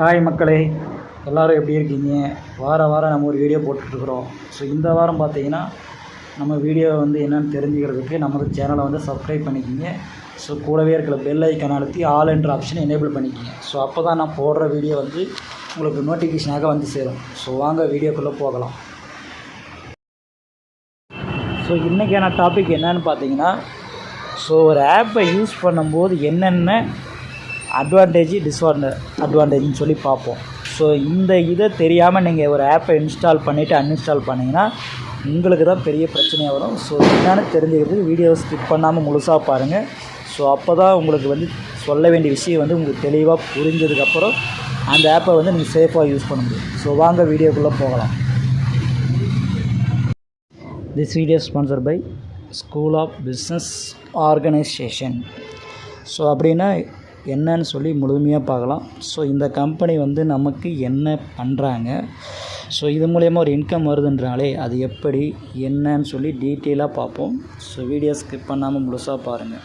Hi மக்களே எல்லோரும் எப்படி இருக்கீங்க? வார வாரம் நம்ம ஒரு வீடியோ போட்டுட்ருக்குறோம். ஸோ இந்த வாரம் பார்த்தீங்கன்னா நம்ம வீடியோ வந்து என்னென்னு தெரிஞ்சுக்கிறதுக்கு நமது சேனலை வந்து சப்ஸ்கிரைப் பண்ணிக்கிங்க. ஸோ கூடவே இருக்கிற பெல் ஐக்கன் அழுத்தி ஆல் என்ற ஆப்ஷனை எனேபிள் பண்ணிக்கிங்க. ஸோ அப்போ தான் நான் போடுற வீடியோ வந்து உங்களுக்கு நோட்டிஃபிகேஷனாக வந்து சேரும். ஸோ வாங்க வீடியோக்குள்ளே போகலாம். ஸோ இன்றைக்கான டாபிக் என்னன்னு பார்த்தீங்கன்னா ஸோ ஒரு ஆப்பை யூஸ் பண்ணும்போது என்னென்ன அட்வான்டேஜ் டிஸ்அட்வான்டேஜ் அட்வான்டேஜ்னு சொல்லி பார்ப்போம். ஸோ இந்த இதை தெரியாமல் நீங்கள் ஒரு ஆப்பை இன்ஸ்டால் பண்ணிவிட்டு அன்இன்ஸ்டால் பண்ணிங்கன்னா உங்களுக்கு தான் பெரிய பிரச்சனையாக வரும். ஸோ என்னென்னு தெரிஞ்சுக்கிறதுக்கு வீடியோ ஸ்கிப் பண்ணாமல் முழுசாக பாருங்கள் ஸோ அப்போ தான் உங்களுக்கு வந்து சொல்ல வேண்டிய விஷயம் வந்து உங்களுக்கு தெளிவாக புரிஞ்சதுக்கப்புறம் அந்த ஆப்பை வந்து நீங்கள் சேஃபாக யூஸ் பண்ண முடியும். ஸோ வாங்க வீடியோக்குள்ளே போகலாம். This video sponsor by school of business organisation so அப்படின்னா என்னன்னு சொல்லி முழுமையாக பார்க்கலாம். ஸோ இந்த கம்பெனி வந்து நமக்கு என்ன பண்ணுறாங்க ஸோ இது மூலயமா ஒரு இன்கம் வருதுன்றாலே அது எப்படி என்னன்னு சொல்லி டீட்டெயிலாக பார்ப்போம். ஸோ வீடியோ ஸ்கிப் பண்ணாமல் முழுசாக பாருங்கள்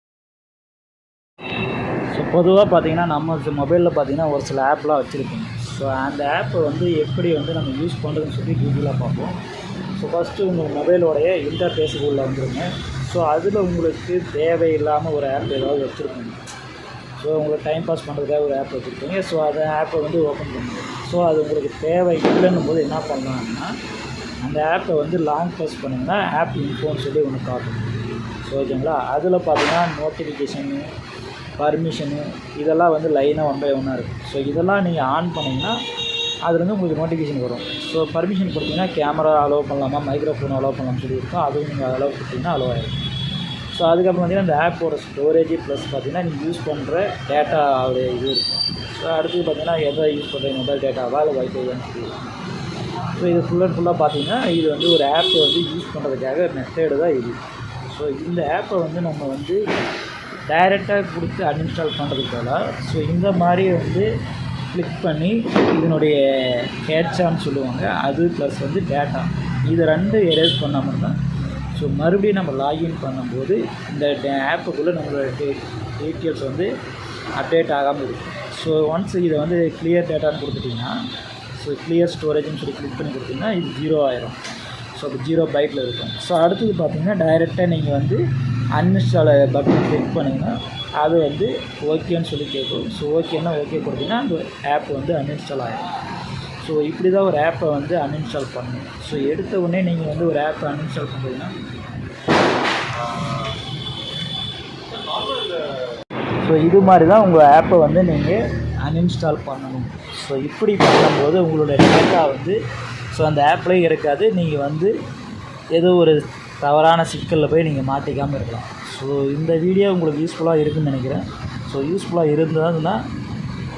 ஸோ பொதுவாக பார்த்தீங்கன்னா நம்ம மொபைலில் பார்த்தீங்கன்னா ஒரு சில ஆப்லாம் வச்சுருப்போம். ஸோ அந்த ஆப்பை வந்து எப்படி வந்து நம்ம யூஸ் பண்ணுறதுன்னு சொல்லி கூகுளாக பார்ப்போம். ஸோ ஃபஸ்ட்டு உங்கள் மொபைலோடைய இன்டர்ஃபேஸுக்குள்ளே வந்துருங்க. ஸோ அதில் உங்களுக்கு தேவையில்லாமல் ஒரு ஆப் ஏதாவது வச்சுருப்பீங்க ஸோ உங்களுக்கு டைம் பாஸ் பண்ணுறதுக்காக ஒரு ஆப் வச்சுருக்கீங்க. ஸோ அந்த ஆப்பை வந்து ஓப்பன் பண்ணுங்க. ஸோ அது உங்களுக்கு தேவை இல்லைன்னும் போது என்ன பண்ணலாம்னா அந்த ஆப்பை வந்து லாங் ப்ரெஸ் பண்ணிங்கன்னா ஆப் இன்ஃபோன்னு சொல்லி ஒன்று காட்டும். ஸோ ஓகேங்களா அதில் பார்த்தீங்கன்னா நோட்டிஃபிகேஷன் பர்மிஷனு இதெல்லாம் வந்து லைனாக ஒன் பை ஒன்னாக இருக்கும் ஸோ இதெல்லாம் நீங்கள் ஆன் பண்ணிங்கன்னா அதுலேருந்து உங்களுக்கு நோட்டிஃபிகேஷன் வரும். ஸோ பர்மிஷன் கொடுத்தீங்கன்னா கேமரா அலோவ் பண்ணலாமா? மைக்ரோஃபோன் அலோவ் பண்ணலாம்னு சொல்லி இருக்கும். அதுவும் நீங்கள் அலோவ் கொடுத்தீங்கன்னா அலோவ் ஆகிடும் ஸோ அதுக்கப்புறம் பார்த்தீங்கன்னா இந்த ஆப்போட ஸ்டோரேஜ் ப்ளஸ் பார்த்தீங்கன்னா நீங்கள் யூஸ் பண்ணுற டேட்டா இது இருக்கும் ஸோ அடுத்து பார்த்தீங்கன்னா எதை யூஸ் பண்ணுற மொபைல் டேட்டாவா இல்லை வைஃபைவான்னு சொல்லி ஸோ இது ஃபுல் அண்ட் ஃபுல்லாக பார்த்தீங்கன்னா இது வந்து ஒரு ஆப்பை வந்து யூஸ் பண்ணுறதுக்காக மெத்தேடு தான் இது. ஸோ இந்த ஆப்பை வந்து நம்ம வந்து டைரெக்டாக கொடுத்து அன்இன்ஸ்டால் பண்ணுறதுக்கு பதிலாக ஸோ இந்த மாதிரி வந்து கிளிக் பண்ணி இதனுடைய கேட்சான்னு சொல்லுவாங்க. அது ப்ளஸ் வந்து டேட்டா இது ரெண்டு எரேஸ் பண்ணால் மட்டும்தான். ஸோ மறுபடியும் நம்ம லாகின் பண்ணும்போது இந்த ஆப்புக்குள்ளே நம்மளோட டீட்டெயில்ஸ் வந்து அப்டேட் ஆகாமல் இருக்கும். ஸோ ஒன்ஸ் இதை வந்து கிளியர் டேட்டான்னு கொடுத்துட்டிங்கன்னா ஸோ கிளியர் ஸ்டோரேஜ்னு சொல்லி கிளிக் பண்ணி கொடுத்தீங்கன்னா இது ஜீரோ ஆயிரும். ஸோ அப்போ ஜீரோ பைட்டில் இருக்கும். ஸோ அடுத்தது பார்த்திங்கன்னா டைரெக்டாக நீங்கள் வந்து அன்இன்ஸ்டால் பட்டன் கிளிக் பண்ணிங்கன்னா அது வந்து ஓகேன்னு சொல்லி கேட்கும். ஸோ ஓகேன்னா ஓகே கொடுத்தீங்கன்னா அந்த ஆப் வந்து அன்இன்ஸ்டால் ஆகிடும் ஸோ இப்படி தான் ஒரு ஆப்பை வந்து அன்இன்ஸ்டால் பண்ணணும். ஸோ எடுத்த உடனே நீங்கள் வந்து ஒரு ஆப்பை அன்இன்ஸ்டால் பண்ணுறீங்கன்னா ஸோ இது மாதிரி தான் உங்கள் ஆப்பை வந்து நீங்கள் அன்இன்ஸ்டால் பண்ணணும். ஸோ இப்படி பண்ணும்போது உங்களோட டேட்டா வந்து ஸோ அந்த ஆப்லேயும் இருக்காது. நீங்கள் வந்து ஏதோ ஒரு தவறான சிக்கலில் போய் நீங்கள் மாட்டிக்காமல் இருக்கலாம். ஸோ இந்த வீடியோ உங்களுக்கு யூஸ்ஃபுல்லாக இருக்குன்னு நினைக்கிறேன். ஸோ யூஸ்ஃபுல்லாக இருந்ததுன்னா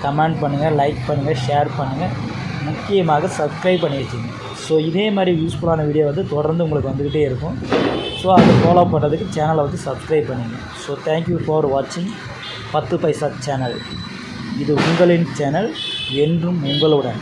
கமெண்ட் பண்ணுங்கள் லைக் பண்ணுங்கள் ஷேர் பண்ணுங்கள் முக்கியமாக சப்ஸ்கிரைப் பண்ணி வச்சுங்க. ஸோ இதே மாதிரி யூஸ்ஃபுல்லான வீடியோ வந்து தொடர்ந்து உங்களுக்கு வந்துக்கிட்டே இருக்கும். ஸோ அதை ஃபாலோ பண்ணுறதுக்கு சேனலை வந்து சப்ஸ்கிரைப் பண்ணுங்க. ஸோ தேங்க்யூ ஃபார் வாட்சிங் பத்து பைசா சேனல் இது உங்களின் சேனல் என்றும் உங்களுடன்.